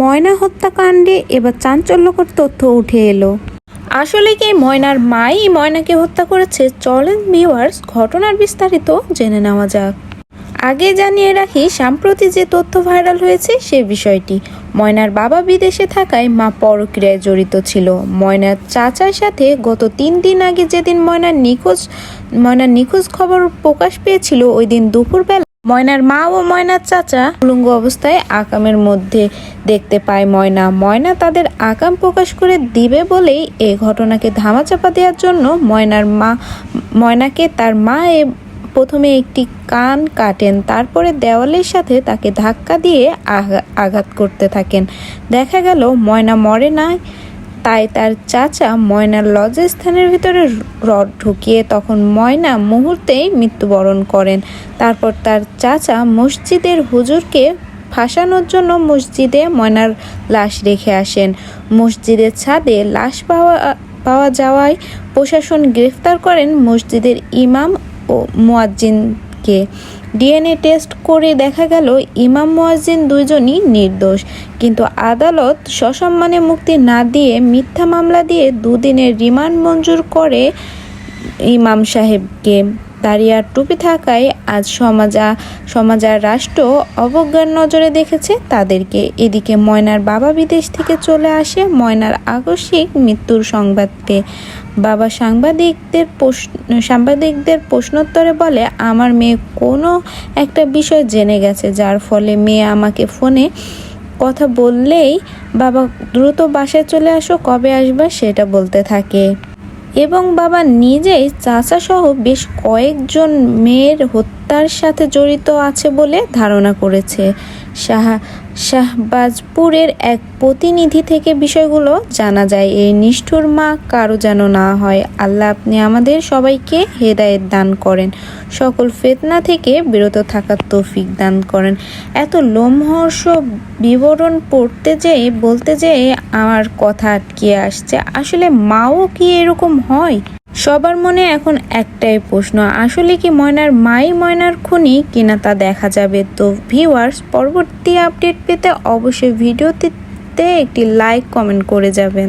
ময়না হত্যাকাণ্ডে এবার চাঞ্চল্যকর তথ্য উঠে এলো। আসলে কি ময়নার মাই ময়নাকে হত্যা করেছে? চলেন ভিউয়ার্স ঘটনার বিস্তারিত জেনে নেওয়া যাক। আগে জানিয়ে রাখি, সাম্প্রতি যে তথ্য ভাইরাল হয়েছে সে বিষয়টি। ময়নার বাবা বিদেশে থাকায় মা পরক্রিয়ায় জড়িত ছিল। ময়নার চাচার সাথে গত তিন দিন আগে যেদিন ময়নার নিখোঁজ ময়নার নিখোঁজ খবর প্রকাশ পেয়েছিল, ওই দিন দুপুরবেলা ময়নার মা ও ময়নার চাচা উলঙ্গ অবস্থায় আকামের মধ্যে দেখতে পায় ময়না। ময়না তাদের আকাম প্রকাশ করে দিবে বলেই এ ঘটনাকে ধামাচাপা দেওয়ার জন্য ময়নার মা, ময়নাকে তার মা এ- প্রথমে একটি কান কাটেন, তারপরে দেওয়ালের সাথে তাকে ধাক্কা দিয়ে আঘাত করতে থাকেন। দেখা গেল ময়না মরে না তাই তার চাচা ময়নার লজ্জাস্থানের ভিতরে রড ঢুকিয়ে তখন ময়না মুহূর্তেই মৃত্যুবরণ করেন। তারপর তার চাচা মসজিদের হুজুরকে ফাঁসানোর জন্য মসজিদে ময়নার লাশ রেখে আসেন। মসজিদের ছাদে লাশ পাওয়া পাওয়া যাওয়ায় প্রশাসন গ্রেফতার করেন মসজিদের ইমাম ও মুয়াজ্জিনকে। ডিএনএ টেস্ট করে দেখা গেল ইমাম মুয়াজ্জিন দুজনই নির্দোষ। কিন্তু আদালত সসম্মানে মুক্তি না দিয়ে মিথ্যা মামলা দিয়ে দুদিনের রিমান্ড মঞ্জুর করে ইমাম সাহেবকে। দাঁড়িয়ার টুপি থাকায় আজ সমাজা, সমাজ আর রাষ্ট্র অবজ্ঞার নজরে দেখেছে তাদেরকে। এদিকে ময়নার বাবা বিদেশ থেকে চলে আসে ময়নার আকস্মিক মৃত্যুর সংবাদ পেয়ে বাবা সাংবাদিকদের প্রশ্ন, সাংবাদিকদের প্রশ্নোত্তরে বলে, আমার মেয়ে কোনো একটা বিষয় জেনে গেছে, যার ফলে মেয়ে আমাকে ফোনে কথা বললেই বাবা দ্রুত বাসায় চলে আসো, কবে আসবা সেটা বলতে থাকে। এবং বাবা নিজেই চাচা সহ বেশ কয়েকজন মেয়ের হত্যার সাথে জড়িত আছে বলে ধারণা করেছে। শাহ, শাহবাজপুরের এক প্রতিনিধি থেকে বিষয়গুলো জানা যায়। এই নিষ্ঠুর মা কারও যেন না হয়। আল্লাহ আপনি আমাদের সবাইকে হেদায়েত দান করেন। সকল ফেতনা থেকে বিরত থাকার তৌফিক দান করেন। এত লোমহর্ষ বিবরণ পড়তে যেয়ে, বলতে যেয়ে আমার কথা আটকে আসছে। আসলে মাও কি এরকম হয়? সবার মনে এখন একটাই প্রশ্ন, আসলে কি ময়নার মাই ময়নার খুনি কিনা তা দেখা যাবে? তো ভিউয়ার্স পরবর্তী আপডেট পেতে অবশ্যই ভিডিওতে একটি লাইক কমেন্ট করে যাবেন।